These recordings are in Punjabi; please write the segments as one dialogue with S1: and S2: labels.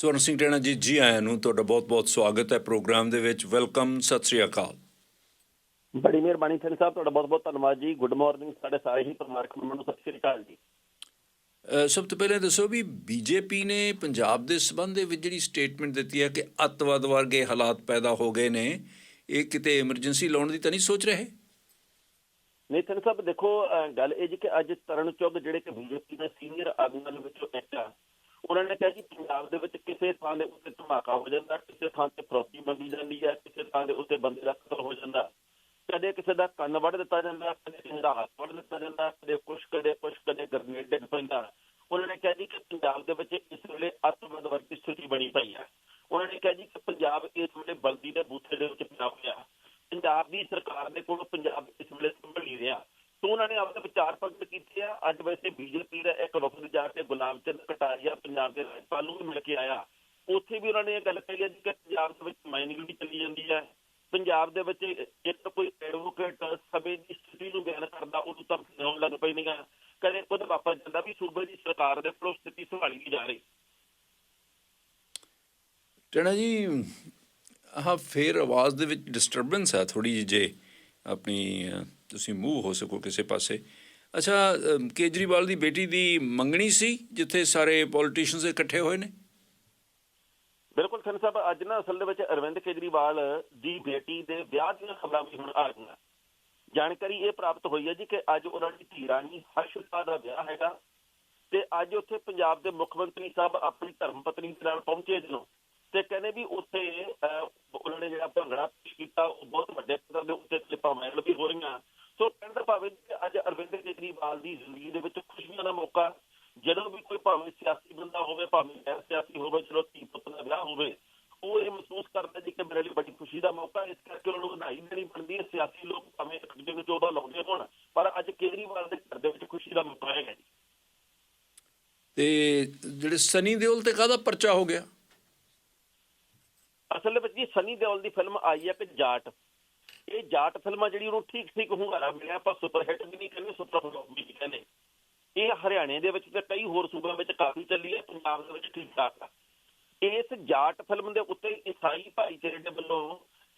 S1: ਸਵਰਨ ਸਿੰਘ ਟੈਣਾ ਜੀ ਜੀ ਆਇਆਂ ਨੂੰ ਤੁਹਾਡਾ ਬਹੁਤ-ਬਹੁਤ ਸਵਾਗਤ ਹੈ ਪ੍ਰੋਗਰਾਮ ਦੇ ਵਿੱਚ। ਵੈਲਕਮ ਸਤਿ ਸ੍ਰੀ ਅਕਾਲ।
S2: ਬੜੀ ਮਿਹਰਬਾਨੀ ਸਿੰਘ ਸਾਹਿਬ ਤੁਹਾਡਾ ਬਹੁਤ ਬਹੁਤ ਧੰਨਵਾਦ ਜੀ। ਗੁੱਡ ਮਾਰਨਿੰਗ ਸਾਡੇ ਸਾਰੇ ਹੀ ਪਰਿਵਾਰਕ ਮੈਂਬਰਾਂ ਨੂੰ ਸਤਿ ਸ਼੍ਰੀ ਅਕਾਲ ਜੀ।
S1: ਸਭ ਤੋਂ ਪਹਿਲਾਂ ਦੱਸੋ ਵੀ ਬੀਜੇਪੀ ਨੇ ਪੰਜਾਬ ਦੇ ਸਬੰਧ ਦੇ ਵਿੱਚ ਜਿਹੜੀ ਸਟੇਟਮੈਂਟ ਦਿੱਤੀ ਹੈ ਕਿ ਅੱਤਵਾਦ ਵਰਗੇ ਹਾਲਾਤ ਪੈਦਾ ਹੋ ਗਏ ਨੇ ਇਹ ਕਿਤੇ ਐਮਰਜੈਂਸੀ ਲਾਉਣ ਦੀ ਤਾਂ ਨਹੀਂ ਸੋਚ ਰਹੇ?
S2: ਨਹੀਂ ਸਿੰਘ ਸਾਹਿਬ ਦੇਖੋ ਗੱਲ ਇਹ ਜੀ ਕਿ ਅੱਜ ਤਰਨ ਚੁੱਗ ਜਿਹੜੇ ਕਿ ਬੀਜੇਪੀ ਦੇ ਸੀਨੀਅਰ ਆਗੂਆਂ ਵਿੱਚੋਂ ਇੱਕ ਆ ਉਹਨਾਂ ਨੇ ਕਿਹਾ ਕਿ ਪੰਜਾਬ ਦੇ ਵਿੱਚ ਕਿਸੇ ਥਾਂ ਦੇ ਉੱਤੇ ਧਮਾਕਾ ਹੋ ਜਾਂਦਾ, ਕਿਸੇ ਥਾਂ ਤੇ ਫਰੋਤੀ ਮੰਗੀ ਜਾਂਦੀ ਹੈ, ਕਿਸੇ ਥਾਂ ਦੇ ਉੱਤੇ ਬੰਦੇ ਦਾ ਕਤਲ ਹੋ ਜਾਂਦਾ। ਕਦੇ ਕਿਸੇ ਦਾ ਕੰਨ ਵੱਢ ਦਿੱਤਾ ਜਾਂਦਾ, ਕਦੇ ਕਿਸੇ ਦਾ ਹੱਥ ਵੱਢ ਦਿੱਤਾ ਜਾਂਦਾ, ਕਦੇ ਕੁਛ ਕਦੇ ਕੁਛ, ਕਦੇ ਗ੍ਰਨੇਡ ਡਿੱਗ ਪੈਂਦਾ। ਉਹਨਾਂ ਨੇ ਕਿਹਾ ਜੀ ਕਿ ਪੰਜਾਬ ਦੇ ਵਿੱਚ ਇਸ ਵੇਲੇ ਅੱਤਵਾਦ ਵਰਗੀ ਸਥਿਤੀ ਬਣੀ ਪਈ ਹੈ। ਉਹਨਾਂ ਨੇ ਕਿਹਾ ਜੀ ਕਿ ਪੰਜਾਬ ਇਸ ਵੇਲੇ ਬਲਦੀ ਦੇ ਬੂਥੇ ਦੇ ਵਿੱਚ ਪਿਆ ਹੋਇਆ। ਪੰਜਾਬ ਦੀ ਸਰਕਾਰ ਦੇ ਕੋਲ ਪੰਜਾਬ ਇਸ ਵੇਲੇ ਸੰਭਲ ਨਹੀਂ ਰਿਹਾ। ਤੋਂ ਉਹਨਾਂ ਨੇ ਆਪਣੇ ਵਿਚਾਰ ਪ੍ਰਗਟ ਕੀਤੇ ਆ। ਅੱਜ ਵੈਸੇ ਬੀਜੇਪੀ ਦਾ ਇੱਕ ਵਫਦ ਜਾ ਕੇ ਗੁਲਾਮ ਚੰਦ ਕਟਾਰੀਆ ਪੰਜਾਬ ਦੇ ਰਾਜਪਾਲ ਨੂੰ ਮਿਲ ਕੇ ਆਇਆ। ਉੱਥੇ ਵੀ ਉਹਨਾਂ ਨੇ ਇਹ ਗੱਲ ਕਹੀ ਹੈ ਕਿ ਪੰਜਾਬ ਦੇ ਵਿੱਚ ਮਾਈਨਿੰਗ ਵੀ ਚੱਲੀ ਜਾਂਦੀ ਹੈ। ਪੰਜਾਬ ਦੇ ਵਿੱਚ ਇੱਕ ਕੋਈ ਐਡਵੋਕੇਟ ਸਭੇ ਦੀ ਸਥਿਤੀ ਨੂੰ ਬਿਆਨ ਕਰਦਾ, ਉਹਨੂੰ ਤਾਂ ਹੋਣ ਲੱਗ ਪਈ ਨਹੀਂਗਾ ਕਦੇ ਕੁਝ ਵਾਪਰ ਜਾਂਦਾ ਵੀ ਸੂਬੇ ਦੀ ਸਰਕਾਰ ਦੇ ਕੋਲ ਸਥਿਤੀ ਸੰਭਾਲੀ ਜਾ ਰਹੀ।
S1: ਟੈਣਾ ਜੀ, ਆਹ ਫੇਰ ਆਵਾਜ਼ ਦੇ ਵਿੱਚ ਡਿਸਟਰਬੈਂਸ ਹੈ ਥੋੜੀ ਜਿਹੀ ਜੇ ਆਪਣੀ ਤੁਸੀਂ ਮੂਵ ਹੋ ਸਕੋ ਕਿਸੇ ਪਾਸੇ। ਅੱਛਾ ਕੇਜਰੀਵਾਲ ਦੀ ਬੇਟੀ ਦੀ ਮੰਗਣੀ ਸੀ, ਜਿੱਥੇ ਸਾਰੇ ਪੋਲੀਟੀਸ਼ੀਅਨਸ ਇਕੱਠੇ ਹੋਏ ਨੇ?
S2: ਬਿਲਕੁਲ ਸਿੰਘ ਸਾਹਿਬ ਅੱਜ ਨਾ ਅਸਲ ਦੇ ਵਿੱਚ ਅਰਵਿੰਦ ਕੇਜਰੀਵਾਲ ਦੀ ਬੇਟੀ ਦੇ ਵਿਆਹ ਦੀਆਂ ਖਬਰਾਂ ਵੀ ਹੁਣ ਆ ਰਹੀਆਂ। ਜਾਣਕਾਰੀ ਇਹ ਪ੍ਰਾਪਤ ਹੋਈ ਹੈ ਜੀ ਕਿ ਅੱਜ ਉਹਨਾਂ ਦੀ ਧੀ ਰਾਣੀ ਹਰਸ਼ਿਤਾ ਦਾ ਵਿਆਹ ਹੈਗਾ ਤੇ ਅੱਜ ਉੱਥੇ ਪੰਜਾਬ ਦੇ ਮੁੱਖ ਮੰਤਰੀ ਸਾਹਿਬ ਆਪਣੀ ਧਰਮ ਪਤਨੀ ਦੇ ਨਾਲ ਪਹੁੰਚੇ ਜਦੋਂ ਤੇ ਕਹਿੰਦੇ ਵੀ ਉੱਥੇ ਉਹਨਾਂ ਨੇ ਜਿਹੜਾ ਭੰਗੜਾ ਕੀਤਾ, ਉਹ ਬਹੁਤ ਵੱਡੇ ਪੱਧਰ ਦੇ ਉੱਤੇ ਕਲਿੱਪਾਂ ਵਾਇਰਲ ਵੀ ਹੋ ਰਹੀਆਂ ਸੋ ਕਹਿਣ ਦਾ ਭਾਵੇਂ ਕਿ ਅੱਜ ਅਰਵਿੰਦ ਕੇਜਰੀਵਾਲ ਦੀ ਜ਼ਿੰਦਗੀ ਦੇ ਵਿੱਚ ਖੁਸ਼ੀਆਂ ਦਾ ਮੌਕਾ ਜਦੋਂ ਵੀ ਕੋਈ ਭਾਵੇਂ ਸਿਆਸੀ ਬੰਦਾ ਹੋਵੇ ਭਾਵੇਂ ਗੈਰ ਸਿਆਸੀ ਹੋਵੇ ਚਲੋ ਧੀ ਪੁੱਤ ਦਾ ਵਿਆਹ ਹੋਵੇ ਉਹ ਇਹ ਮਹਿਸੂਸ ਕਰਦਾ ਜੀ ਕਿ ਮੇਰੇ ਲਈ ਬੜੀ ਖੁਸ਼ੀ ਦਾ ਮੌਕਾ ਹੈ, ਇਸ ਕਰਕੇ ਉਹਨਾਂ ਨੂੰ ਵਧਾਈ ਦੇਣੀ ਬਣਦੀ ਹੈ ਸਿਆਸੀ ਲੋਕ ਭਾਵੇਂ ਇੱਕ ਦੂਜੇ ਨੂੰ ਚੋਦਾ ਲਾਉਂਦੇ ਹੋਣ ਪਰ ਅੱਜ ਕੇਜਰੀਵਾਲ ਦੇ ਘਰ ਦੇ ਵਿੱਚ ਖੁਸ਼ੀ ਦਾ ਮੌਕਾ ਹੈਗਾ ਜੀ।
S1: ਤੇ ਜਿਹੜੇ ਸਨੀ ਦਿਓਲ ਤੇ ਕਾਹਦਾ ਪਰਚਾ ਹੋ ਗਿਆ?
S2: ਅਸਲ ਵਿੱਚ ਜੀ ਸਨੀ ਦਿਓਲ ਦੀ ਫਿਲਮ ਆਈ ਹੈ ਕਿ ਜਾਟ। ਇਹ ਜਾਟ ਫਿਲਮਾਂ ਜਿਹੜੀ ਉਹਨੂੰ ਠੀਕ ਠੀਕ ਹੁੰਗਾਰਾ ਮਿਲਿਆ ਪਰ ਸੁਪਰ ਹਿੱਟ ਵੀ ਨਹੀਂ ਕਹਿੰਦੇ ਸੁਪਰ ਫਲॉप ਵੀ ਨਹੀਂ ਕਹਿੰਦੇ। ਇਹ ਹਰਿਆਣੇ ਦੇ ਵਿੱਚ ਤੇ ਕਈ ਹੋਰ ਸੂਬਿਆਂ ਵਿੱਚ ਕਾਫੀ ਚੱਲੀ ਹੈ ਪੰਜਾਬ ਦੇ ਵਿੱਚ ਠੀਕ ਠਾਕ ਆ। ਇਸ ਜਾਟ ਫਿਲਮ ਦੇ ਉੱਤੇ ਈਸਾਈ ਭਾਈਚਾਰੇ ਦੇ ਵੱਲੋਂ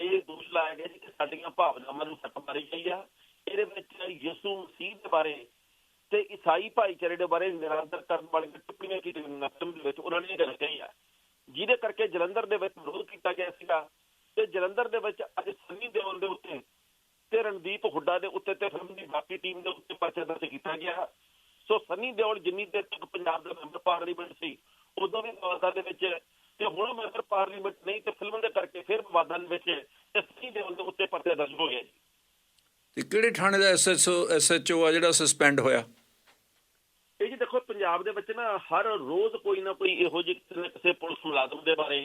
S2: ਇਹ ਦੋਸ਼ ਲਾਇਆ ਗਿਆ ਕਿ ਸਾਡੀਆਂ ਭਾਵਨਾਵਾਂ ਨੂੰ ਸੱਟ ਮਾਰੀ ਗਈ ਆ। ਇਹਦੇ ਵਿੱਚ ਯਿਸੂ ਮਸੀਹ ਦੇ ਬਾਰੇ ਤੇ ਈਸਾਈ ਭਾਈਚਾਰੇ ਦੇ ਬਾਰੇ ਨਿਰਾਦਰ ਕਰਨ ਵਾਲੀਆਂ ਟਿੱਪਣੀਆਂ ਕੀਤੀਆਂ ਗਈਆਂ। ਦੇ ਵਿੱਚ ਉਹਨਾਂ ਨੇ ਗੱਲ ਕਹੀ ਆ। ਜਿਹਦੇ ਕਰਕੇ ਜਲੰਧਰ ਦੇ ਵਿੱਚ ਵਿਰੋਧ ਕੀਤਾ ਗਿਆ ਸੀਗਾ ਤੇ ਜਲੰਧਰ ਦੇ ਵਿੱਚ ਅੱਜ ਸੰਨੀ ਦਿਓਲ ਦੇ ਉੱਤੇ ਤੇ ਰਣਦੀਪ ਹੁੱਡਾ ਦੇ ਉੱਤੇ ਤੇ ਫਿਲਮ ਦੀ ਬਾਕੀ ਟੀਮ ਦੇ ਉੱਤੇ ਪਰਚਾ ਦਰਜ ਕੀਤਾ ਗਿਆ। ਸੋ ਸੰਨੀ ਦਿਓਲ ਜਿੰਨੀ ਦੇਰ ਤੱਕ ਪੰਜਾਬ ਦਾ ਮੈਂਬਰ ਪਾਰਲੀਮੈਂਟ ਸੀ, ਉਦੋਂ ਵੀ ਵਿਵਾਦਾਂ ਦੇ ਵਿੱਚ ਤੇ ਹੁਣ ਮੈਂਬਰ ਪਾਰਲੀਮੈਂਟ ਨਹੀਂ ਤੇ ਫਿਲਮ ਦੇ ਕਰਕੇ ਫਿਰ ਵਿਵਾਦਾਂ ਵਿੱਚ ਦਿਓਲ ਦੇ ਉੱਤੇ ਪਰਚਾ ਦਰਜ ਹੋ ਗਿਆ
S1: ਤੇ ਕਿਹੜੇ ਥਾਣੇ ਦਾ ਐਸਐਚਓ ਐਸਐਚਓ ਆ ਜਿਹੜਾ ਸਸਪੈਂਡ ਹੋਇਆ?
S2: ਇਹ ਜੀ ਦੇਖੋ ਪੰਜਾਬ ਦੇ ਵਿੱਚ ਨਾ ਹਰ ਰੋਜ਼ ਕੋਈ ਨਾ ਕੋਈ ਇਹੋ ਜਿਹੀ ਕਿਸੇ ਪੁਲਿਸ ਮੁਲਾਜ਼ਮ ਦੇ ਬਾਰੇ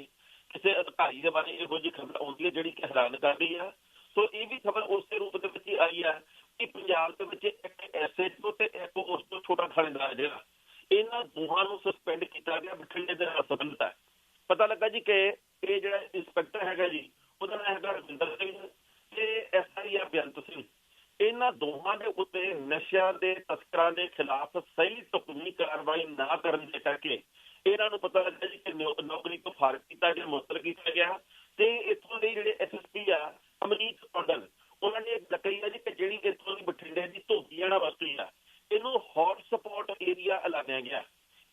S2: ਕਿਸੇ ਅਧਿਕਾਰੀ ਦੇ ਬਾਰੇ ਇਹੋ ਜਿਹੀ ਖਬਰ ਆਉਂਦੀ ਹੈ ਜਿਹੜੀ ਕਿ ਹੈਰਾਨ ਕਰ ਰਹੀ ਆ। ਸੋ ਇਹ ਵੀ ਖਬਰ ਉਸੇ ਰੂਪ ਦੇ ਵਿੱਚ ਆਈ ਆ ਕਿ ਪੰਜਾਬ ਦੇ ਵਿੱਚ ਇੱਕ ਐਸਐਚਓ ਤੇ ਇੱਕ ਉਸ ਤੋਂ ਛੋਟਾ ਥਾਣੇਦਾਰ ਜਿਹੜਾ ਇਹਨਾਂ ਦੋਹਾਂ ਨੂੰ ਸਸਪੈਂਡ ਕੀਤਾ ਗਿਆ ਬਠਿੰਡੇ ਦੇ ਨਾਲ ਸੰਬੰਧਿਤ ਹੈ। ਪਤਾ ਲੱਗਾ ਜੀ ਕਿ ਇਹ ਜਿਹੜਾ ਇੰਸਪੈਕਟਰ ਹੈਗਾ ਜੀ, ਉਹਦਾ ਨਾਮ ਹੈਗਾ ਰਵਿੰਦਰ ਸਿੰਘ ਤੇ ਐਸਆਈ ਆ ਬੇਅੰਤ ਸਿੰਘ। ਇਹਨਾਂ ਦੋਹਾਂ ਦੇ ਉੱਤੇ ਨਸ਼ਿਆਂ ਦੇ ਤਸਕਰਾਂ ਦੇ ਖਿਲਾਫ ਸਹੀ ਢੁਕਵੀਂ ਕਾਰਵਾਈ ਨਾ ਕਰਨ ਦੇ ਕਰਕੇ ਇਹਨਾਂ ਨੂੰ ਪਤਾ ਲੱਗਾ ਜੀ ਕਿ ਨੌਕਰੀ ਤੋਂ ਫਾਰਗ ਕੀਤਾ ਗਿਆ, ਮੁਅੱਤਲ ਕੀਤਾ ਗਿਆ ਤੇ ਇੱਥੋਂ ਦੇ ਜਿਹੜੇ ਐਸਐਸਪੀ ਆ, ਅਮਰੀਤ ਕੌਂਡਲ, ਉਹਨਾਂ ਨੇ ਇਹ ਕਹੀ ਆ ਜੀ ਕਿ ਜਿਹੜੀ ਇੱਥੋਂ ਦੀ ਬਠਿੰਡੇ ਦੀ ਧੋਬੀਆਣਾ ਬਸਤੀ ਆ, ਇਹਨੂੰ ਹੌਟ ਸਪੌਟ ਏਰੀਆ ਐਲਾਨਿਆ ਗਿਆ।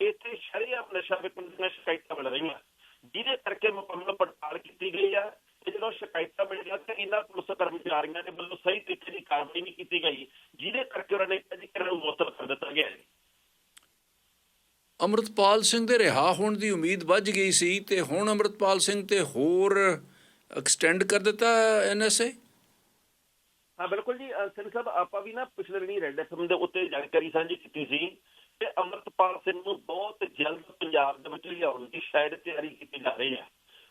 S2: ਇੱਥੇ ਸ਼ਰੀਆਮ ਨਸ਼ਾ ਵਿਕਣ ਦੀਆਂ ਸ਼ਿਕਾਇਤਾਂ ਮਿਲ ਰਹੀਆਂ। ਜਿਹਦੇ ਕਰਕੇ ਮੁਕੰਮਲ ਪੜਤਾਲ ਕੀਤੀ ਗਈ ਆ ਤੇ ਜਦੋਂ ਸ਼ਿਕਾਇਤਾਂ ਮਿਲੀਆਂ ਤੇ ਇਹਨਾਂ ਪੁਲਿਸ ਕਰਮਚਾਰੀਆਂ ਦੇ ਵੱਲੋਂ ਸਹੀ ਤਰੀਕੇ ਦੀ ਕਾਰਵਾਈ ਨਹੀਂ ਕੀਤੀ ਗਈ ਜਿਹਦੇ ਕਰਕੇ ਉਹਨਾਂ ਨੇ ਇਹਨਾਂ ਨੂੰ ਮੁਅੱਤਲ ਕਰ ਦਿੱਤਾ ਗਿਆ ਹੈ
S1: ਅਮਰਤਪਾਲ ਸਿੰਘ ਦੇ ਰਿਹਾ ਹੋਣ ਦੀ ਉਮੀਦ ਵੱਜ ਗਈ ਸੀ ਤੇ ਹੁਣ ਅਮਰਤਪਾਲ ਸਿੰਘ ਤੇ ਹੋਰ ਐਕਸਟੈਂਡ ਕਰ ਦਿੱਤਾ ਐਨਐਸਏ
S2: ਹਾਂ ਬਿਲਕੁਲ ਜੀ। ਸਿੰਘ ਸਾਹਿਬ ਆਪਾਂ ਵੀ ਨਾ ਪਿਛਲੇ ਦਿਨੀ ਰੈੱਡ ਐਫਐਮ ਦੇ ਉੱਤੇ ਜਾਣਕਾਰੀ ਸਾਂਝੀ ਕੀਤੀ ਸੀ ਕਿ ਅਮਰਤਪਾਲ ਸਿੰਘ ਨੂੰ ਬਹੁਤ ਜਲਦ ਪੰਜਾਬ ਦੇ ਵਿੱਚ ਲਿਆਉਣ ਦੀ ਸ਼ਾਇਦ ਤਿਆਰੀ ਕੀਤੀ ਜਾ ਰਹੀ ਹੈ।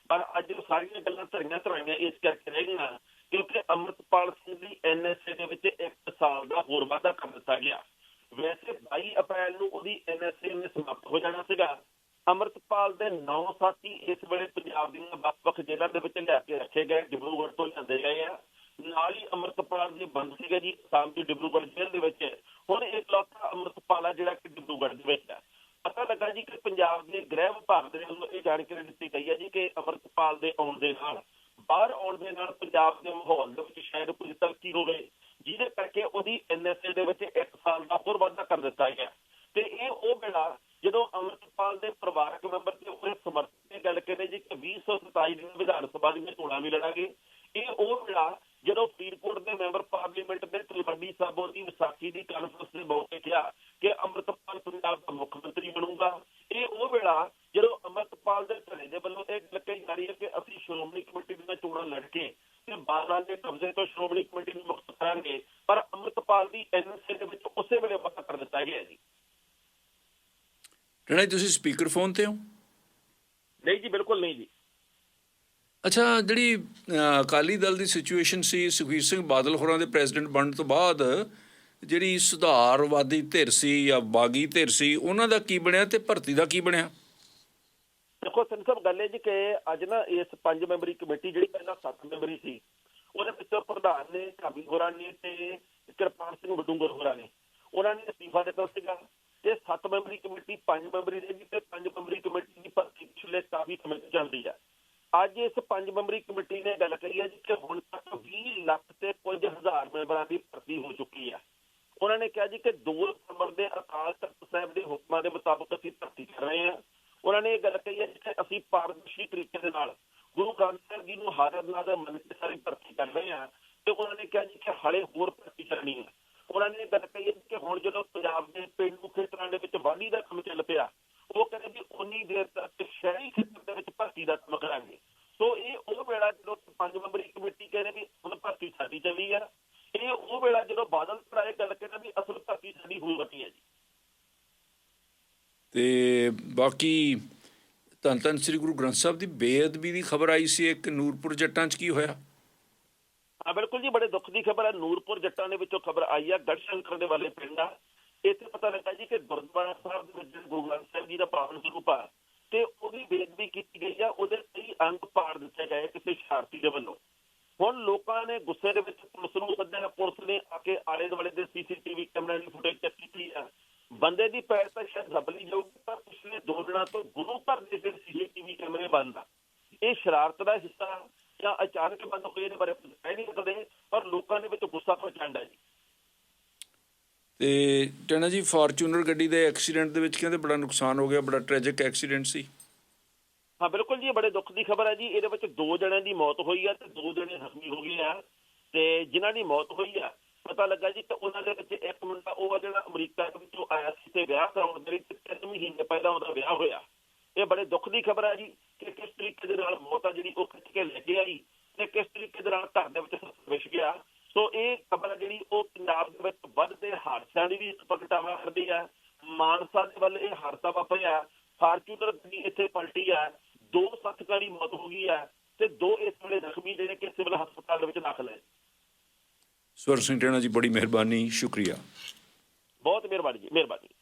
S2: ਪਰ ਅੱਜ ਉਹ ਸਾਰੀਆਂ ਗੱਲਾਂ ਧਰੀਆਂ ਧਰਾਈਆਂ ਇਸ ਕਰਕੇ ਰਹਿ ਕਿਉਂਕਿ ਅਮਰਤਪਾਲ ਸਿੰਘ ਦੀ ਐਨਐਸਏ ਦੇ ਵਿੱਚ ਇੱਕ ਸਾਲ ਦਾ ਹੋਰ ਵਾਅਦਾ ਕਰ ਦਿੱਤਾ ਗਿਆ। ਵੈਸੇ 22 ਅਪ੍ਰੈਲ ਨੂੰ ਉਹਦੀ ਐਨਐਸਏ ਨੇ ਸਮਾਪਤ ਹੋ ਜਾਣਾ ਸੀਗਾ। ਅਮਰਤਪਾਲ ਦੇ ਨੌ ਸਾਥੀ ਇਸ ਵੇਲੇ ਪੰਜਾਬ ਦੀਆਂ ਵੱਖ-ਵੱਖ ਜੇਲ੍ਹਾਂ ਦੇ ਵਿੱਚ ਲਿਆ ਕੇ ਰੱਖੇ ਗਏ, ਡਿਬਰੂਗੜ੍ਹ ਤੋਂ ਲਿਆਂਦੇ ਗਏ ਆ। ਨਾਲ ਹੀ ਅਮਰਤਪਾਲ ਦੀ ਬੰਦ ਸੀਗੇ ਜੀ, ਸਾਮ ਦੀ ਡਿਬਰੂਗੜ੍ਹ ਜੇਲ੍ਹ ਦੇ ਵਿੱਚ ਹੁਣ ਇਹ ਇਕਲੌਤਾ ਅਮਰਤਪਾਲ ਆ ਜਿਹੜਾ ਕਿ ਡਿਬਰੂਗੜ੍ਹ ਦੇ ਵਿੱਚ ਹੈ ਪਤਾ ਲੱਗਾ ਲੱਗਾ ਜੀ ਕਿ ਪੰਜਾਬ ਦੇ ਗ੍ਰਹਿ ਵਿਭਾਗ ਦੇ ਵੱਲੋਂ ਇਹ ਜਾਣਕਾਰੀ ਦਿੱਤੀ ਗਈ ਹੈ ਜੀ ਕਿ ਅਮਰਤਪਾਲ ਦੇ ਆਉਣ ਦੇ ਨਾਲ, ਬਾਹਰ ਆਉਣ ਦੇ ਨਾਲ ਪੰਜਾਬ ਦੇ ਮਾਹੌਲ ਦੇ ਵਿੱਚ ਸ਼ਾਇਦ ਕੁਝ ਤਰੱਕੀ ਹੋਵੇ, ਜਿਹਦੇ ਕਰਕੇ ਉਹਦੀ ਐਨਐਸਏ ਦੇ ਵਿੱਚ ਇੱਕ ਸਾਲ ਦਾ ਹੋਰ ਵਾਧਾ ਕਰ ਦਿੱਤਾ ਗਿਆ। ਤੇ ਇਹ ਉਹ ਵੇਲਾ ਜਦੋਂ ਅਮਰਤਪਾਲ ਦੇ ਪਰਿਵਾਰਕ ਮੈਂਬਰ ਤੇ ਉਹਦੇ ਸਮਰਥਕ ਨੇ ਗੱਲ ਕਰੇ ਜੀ ਕਿ 2027 ਦੀ ਵਿਧਾਨ ਸਭਾ ਦੀਆਂ ਚੋਣਾਂ ਵੀ ਲੜਾਂਗੇ। ਇਹ ਉਹ ਵੇਲਾ ਜਦੋਂ ਫਰੀਦਕੋਟ ਦੇ ਮੈਂਬਰ ਪਾਰਲੀਮੈਂਟ ਦੇ ਤਲਵੰਡੀ ਸਾਬੋ ਦੀ ਵਿਸਾਖੀ ਦੀ ਕਾਨਫਰੰਸ ਦੇ ਮੌਕੇ ਕਿਹਾ ਕਿ ਅੰਮ੍ਰਿਤਪਾਲ ਪੰਜਾਬ ਦਾ ਮੁੱਖ ਮੰਤਰੀ ਬਣੂਗਾ। ਇਹ ਉਹ ਵੇਲਾ ਜਦੋਂ ਅੰਮ੍ਰਿਤਪਾਲ ਦੇ ਧੜੇ ਦੇ ਵੱਲੋਂ ਇਹ ਗੱਲ ਕਹੀ ਜਾ ਰਹੀ ਹੈ ਕਿ ਅਸੀਂ ਸ਼੍ਰੋਮਣੀ ਕਮੇਟੀ ਦੀਆਂ ਚੋਣਾਂ ਲੜ ਕੇ ਤੇ ਬਾਦਲਾਂ ਦੇ ਕਬਜ਼ੇ ਤੋਂ ਸ਼੍ਰੋਮਣੀ ਕਮੇਟੀ ਨੂੰ ਮੁਕਤ ਕਰਾਂਗੇ ਪਰ ਅੰਮ੍ਰਿਤਪਾਲ ਦੀ ਐਨਐਸਏ ਦੇ ਵਿੱਚ ਉਸੇ ਵੇਲੇ ਵਾਅਦਾ ਕਰ ਦਿੱਤਾ ਗਿਆ ਜੀ।
S1: ਜੀ ਤੁਸੀਂ ਸਪੀਕਰ ਫੋਨ ਤੇ ਹੋ?
S2: ਨਹੀਂ ਜੀ ਬਿਲਕੁਲ ਨਹੀਂ ਜੀ।
S1: ਅੱਛਾ ਜਿਹੜੀ ਅਕਾਲੀ ਦਲ ਦੀ ਸਿਚੁਏਸ਼ਨ ਸੀ ਸੁਖਬੀਰ ਸਿੰਘ ਬਾਦਲ ਹੋਰਾਂ ਦੇ ਪ੍ਰੈਜ਼ੀਡੈਂਟ ਬਣਨ ਤੋਂ ਬਾਅਦ ਜਿਹੜੀ ਸੁਧਾਰਵਾਦੀ ਧਿਰ ਸੀ ਜਾਂ ਬਾਗੀ ਧਿਰ ਸੀ ਉਹਨਾਂ ਦਾ ਕੀ ਬਣਿਆ ਤੇ ਭਰਤੀ ਦਾ ਕੀ ਬਣਿਆ?
S2: ਦੇਖੋ ਸਿੰਘ ਸਾਹਿਬ ਗੱਲ ਇਹ ਜੀ ਕਿ ਅੱਜ ਨਾ ਇਸ ਪੰਜ ਮੈਂਬਰੀ ਕਮੇਟੀ ਜਿਹੜੀ ਪਹਿਲਾਂ ਸੱਤ ਮੈਂਬਰੀ ਸੀ, ਉਹਦੇ ਵਿੱਚੋਂ ਪ੍ਰਧਾਨ ਨੇ ਕਾਬੀ ਹੋਰਾਂ ਨੇ ਤੇ ਕਿਰਪਾਲ ਸਿੰਘ ਬਡੂੰਗਰ ਹੋਰਾਂ ਨੇ। ਉਹਨਾਂ ਨੇ ਅਸਤੀਫਾ ਦਿੱਤਾ ਸੀਗਾ ਤੇ ਸੱਤ ਮੈਂਬਰੀ ਕਮੇਟੀ ਪੰਜ ਮੈਂਬਰੀ ਰਹੇਗੀ ਤੇ ਪੰਜ ਮੈਂਬਰੀ ਕਮੇਟੀ ਦੀ ਭਰਤੀ ਪਿਛਲੇ ਕਾਫੀ ਸਮੇਂ ਤੋਂ ਚੱਲਦੀ ਹੈ ਅੱਜ ਇਸ ਪੰਜ ਮੈਂਬਰੀ ਕਮੇਟੀ ਨੇ ਗੱਲ ਕਹੀ ਹੈ ਜੀ ਕਿ ਹੁਣ ਤੱਕ 20 ਲੱਖ ਤੇ ਕੁਝ ਹਜ਼ਾਰ ਮੈਂਬਰਾਂ ਦੀ ਭਰਤੀ ਹੋ ਚੁੱਕੀ ਹੈ ਉਹਨਾਂ ਨੇ ਕਿਹਾ ਜੀ ਕਿ 2 ਨਵੰਬਰ ਦੇ ਅਕਾਲ ਤਖਤ ਸਾਹਿਬ ਦੇ ਹੁਕਮਾਂ ਦੇ ਮੁਤਾਬਕ ਅਸੀਂ ਭਰਤੀ ਕਰ ਰਹੇ ਹਾਂ। ਉਹਨਾਂ ਨੇ ਇਹ ਗੱਲ ਕਹੀ ਹੈ ਕਿ ਅਸੀਂ ਪਾਰਦਰਸ਼ੀ ਤਰੀਕੇ ਦੇ ਨਾਲ ਗੁਰੂ ਗ੍ਰੰਥ ਸਾਹਿਬ ਜੀ ਨੂੰ ਹਾਜ਼ਰ ਨਾਜ਼ਰ ਮੰਨ ਕੇ ਸਾਰੀ ਭਰਤੀ ਕਰ ਰਹੇ ਹਾਂ ਤੇ ਉਹਨਾਂ ਨੇ ਕਿਹਾ ਜੀ ਕਿ ਹਾਲੇ ਹੋਰ ਭਰਤੀ ਕਰਨੀ ਹੈ। ਉਹਨਾਂ ਨੇ ਗੱਲ ਕਹੀ ਹੈ ਕਿ ਹੁਣ ਜਦੋਂ ਪੰਜਾਬ ਦੇ ਪਿੰਡੂ ਖੇਤਰਾਂ ਦੇ ਵਿੱਚ ਵਾਢੀ ਦਾ ਕੰਮ ਚੱਲ ਪਿਆ, ਉਹ ਕਹਿੰਦੇ ਵੀ ਉਨੀ ਦੇਰ ਤੱਕ ਸ਼ਹਿਰੀ ਖੇਤਰ ਦੇ ਵਿੱਚ ਭਰਤੀ ਦਾ ਕੰਮ ਕਰਾਂਗੇ। ਸੋ ਇਹ ਉਹ ਵੇਲਾ ਜਦੋਂ ਪੰਜ ਮੈਂਬਰੀ ਕਮੇਟੀ ਕਹਿੰਦੇ ਵੀ ਹੁਣ ਭਰਤੀ ਸਾਡੀ ਚੱਲੀ ਆ, ਇਹ ਉਹ ਵੇਲਾ ਜਦੋਂ ਬਾਦਲ ਭਰਾਏ ਗੱਲ ਕਹਿੰਦਾ ਵੀ ਅਸਲ ਭਰਤੀ ਸਾਡੀ ਹੋਈ ਵਟੀ ਹੈ ਜੀ।
S1: ਤੇ ਬਾਕੀ ਧੰਨ ਧੰਨ ਸ੍ਰੀ ਗੁਰੂ ਗ੍ਰੰਥ ਸਾਹਿਬ ਦੀ ਬੇਅਦਬੀ ਦੀ ਖਬਰ ਆਈ ਸੀ, ਇੱਕ ਨੂਰਪੁਰ ਜੱਟਾਂ 'ਚ ਕੀ ਹੋਇਆ?
S2: ਹਾਂ, ਬਿਲਕੁਲ ਜੀ, ਬੜੇ ਦੁੱਖ ਦੀ ਖਬਰ ਹੈ। ਨੂਰਪੁਰ ਜੱਟਾਂ ਦੇ ਵਿੱਚੋਂ ਖਬਰ ਆਈ ਆ, ਗੜਸ਼ੰਕਰ ਦੇ ਵਾਲੇ ਪਿੰਡ ਆ। ਇੱਥੇ ਪਤਾ ਲੱਗਾ ਜੀ ਕਿ ਗੁਰਦੁਆਰਾ ਸਾਹਿਬ ਦੇ ਵਿੱਚ ਗੁਰੂ ਗ੍ਰੰਥ ਸਾਹਿਬ ਜੀ ਦਾ ਪਾਵਨ ਸਰੂਪ ਆ। ਤੇ ਉਹਦੀ ਬੇਅਦਬੀ ਕੀਤੀ ਗਈ ਆ, ਉਹਦੇ ਕਈ ਅੰਗ ਪਾੜ ਦਿੱਤੇ ਗਏ ਕਿਸੇ ਸ਼ਰਾਰਤੀ ਦੇ ਵੱਲੋਂ। ਹੁਣ ਲੋਕਾਂ ਨੇ ਗੁੱਸੇ ਦੇ ਵਿੱਚ ਪੁਲਿਸ ਨੂੰ ਸੱਦਿਆ। ਪੁਲਿਸ ਨੇ ਆ ਕੇ ਆਲੇ ਦੁਆਲੇ ਦੇ ਸੀਸੀਟੀਵੀ ਕੈਮਰਿਆਂ ਦੀ ਫੁਟੇਜ ਚੈੱਕ ਕੀਤੀ ਆ। ਬੰਦੇ ਦੀ ਪੈਰ ਤਾਂ ਸ਼ਾਇਦ ਲੱਭ ਲਈ ਜਾਊਗੀ ਪਰ ਪਿਛਲੇ ਦੋ ਦਿਨਾਂ ਤੋਂ ਗੁਰੂ ਘਰ ਦੇ ਜਿਹੜੇ ਸੀਸੀਟੀਵੀ ਕੈਮਰੇ ਬੰਦ ਆ। ਇਹ ਸ਼ਰਾਰਤ ਦਾ ਹਿੱਸਾ ਜਾਂ ਅਚਾਨਕ ਬੰਦ ਹੋਏ ਇਹਦੇ ਬਾਰੇ ਕਹਿ ਨਹੀਂ ਸਕਦੇ ਪਰ ਲੋਕਾਂ ਦੇ ਵਿੱਚ ਗੁੱਸਾ ਪ੍ਰਚੰਡ ਜੀ।
S1: ਤੇ ਟਣਾ ਜੀ ਫਾਰਚੂਨਰ ਗੱਡੀ ਦੇ ਐਕਸੀਡੈਂਟ ਦੇ ਵਿੱਚ ਕਹਿੰਦੇ ਬੜਾ ਨੁਕਸਾਨ ਹੋ ਗਿਆ ਬੜਾ ਟ੍ਰੈਜਿਕ ਐਕਸੀਡੈਂਟ ਸੀ।
S2: ਹਾਂ ਬਿਲਕੁਲ ਜੀ ਬੜੇ ਦੁੱਖ ਦੀ ਖਬਰ ਹੈ ਜੀ। ਇਹਦੇ ਵਿੱਚ ਦੋ ਜਣਿਆਂ ਦੀ ਮੌਤ ਹੋਈ ਹੈ ਤੇ ਦੋ ਜਣੇ ਜ਼ਖਮੀ ਹੋ ਗਏ ਆ ਤੇ ਜਿਨ੍ਹਾਂ ਦੀ ਮੌਤ ਹੋਈ ਆ ਪਤਾ ਲੱਗਾ ਜੀ ਕਿ ਉਹਨਾਂ ਦੇ ਵਿੱਚ ਇੱਕ ਮੁੰਡਾ, ਉਹ ਆ ਜਿਹੜਾ ਅਮਰੀਕਾ ਦੇ ਵਿੱਚੋਂ ਆਇਆ ਸੀ ਤੇ ਵਿਆਹ ਕਰਾਉਣ ਦੇ ਲਈ ਤੇ ਤਿੰਨ ਮਹੀਨੇ ਪਹਿਲਾਂ ਉਹਦਾ ਵਿਆਹ ਹੋਇਆ। ਇਹ ਬੜੇ ਦੁੱਖ ਦੀ ਖਬਰ ਹੈ ਜੀ ਕਿ ਕਿਸ ਤਰੀਕੇ ਦੇ ਨਾਲ ਮੌਤ ਆ ਜਿਹੜੀ ਉਹ ਖਿੱਚ ਕੇ ਲੈ ਕੇ ਆਈ ਤੇ ਕਿਸ ਤਰੀਕੇ ਦੇ ਨਾਲ ਘਰ ਦੇ ਵਿੱਚ ਵਿਛ ਗਿਆ। ਸੋ ਇਹ ਖਬਰ ਹੈ ਜਿਹੜੀ ਉਹ ਪੰਜਾਬ ਦੇ ਵਿੱਚ ਵੱਧਦੇ ਹਾਦਸਿਆਂ ਦੀ ਵੀ ਇੱਕ ਪ੍ਰਗਟਾਵਾ ਕਰਦੀ ਹੈ ਮਾਨਸਾ ਦੇ ਵੱਲ ਇਹ ਹਾਦਸਾ ਵਾਪਰਿਆ। ਫਾਰਚੂਨਰ ਗੱਡੀ ਇੱਥੇ ਪਲਟੀ ਹੈ ਦੋ ਸਾਥੀਆਂ ਦੀ ਮੌਤ ਹੋ ਗਈ ਹੈ ਤੇ ਦੋ ਇਸ ਵੇਲੇ ਜ਼ਖਮੀ ਜਿਹੜੇ ਕਿ ਸਿਵਲ ਹਸਪਤਾਲ ਦੇ ਵਿੱਚ ਦਾਖਲ ਹੈ।
S1: ਸਵਰ ਸਿੰਘ ਟਣਾ ਜੀ ਬੜੀ ਮਿਹਰਬਾਨੀ ਸ਼ੁਕਰੀਆ।
S2: ਬਹੁਤ ਮਿਹਰਬਾਨੀ ਜੀ ਮਿਹਰਬਾਨੀ।